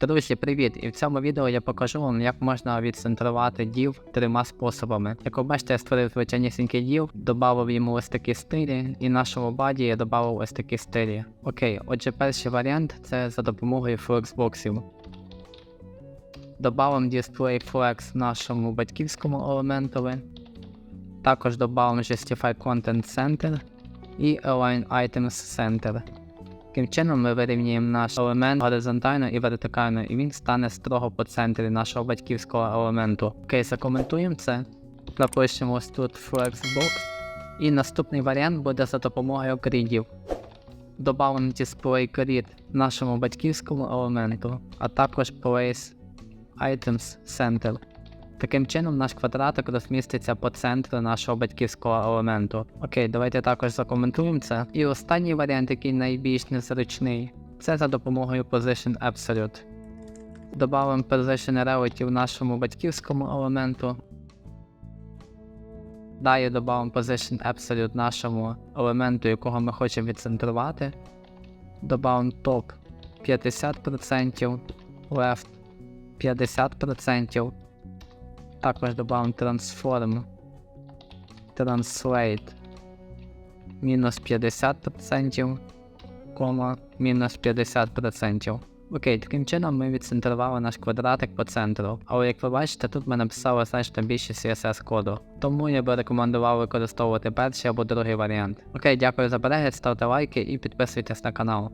Друзі, привіт! І в цьому відео я покажу вам, як можна відцентрувати дів трьома способами. Як ви бачите, я створив звичайнісінький дів, додав йому ось такі стилі, і нашому баді я додав ось такі стилі. Окей, отже, перший варіант це за допомогою флексбоксів. Добавимо Display Flex нашому батьківському елементові. Також добавимо Justify Content Center і Align Items Center. Таким чином ми вирівнюємо наш елемент горизонтально і вертикально, і він стане строго по центрі нашого батьківського елементу. Окей, закоментуємо це. Напишемо ось тут Flexbox. І наступний варіант буде за допомогою грідів. Добавимо Display Grid нашому батьківському елементу, а також Place Items Center. Таким чином наш квадратик розміститься по центру нашого батьківського елементу. Окей, давайте також закоментуємо це. І останній варіант, який найбільш незручний, це за допомогою Position Absolute. Добавимо Position Relative нашому батьківському елементу. Далі додамо Position Absolute нашому елементу, якого ми хочемо відцентрувати. Добавимо Top 50%, Left 50%. Також додамо Transform Translate мінус 50%, кома мінус 50%. Окей, таким чином ми відцентрували наш квадратик по центру. Але як ви бачите, тут ми написали значно більше CSS коду. Тому я би рекомендував використовувати перший або другий варіант. Окей, дякую за перегляд, ставте лайки і підписуйтесь на канал.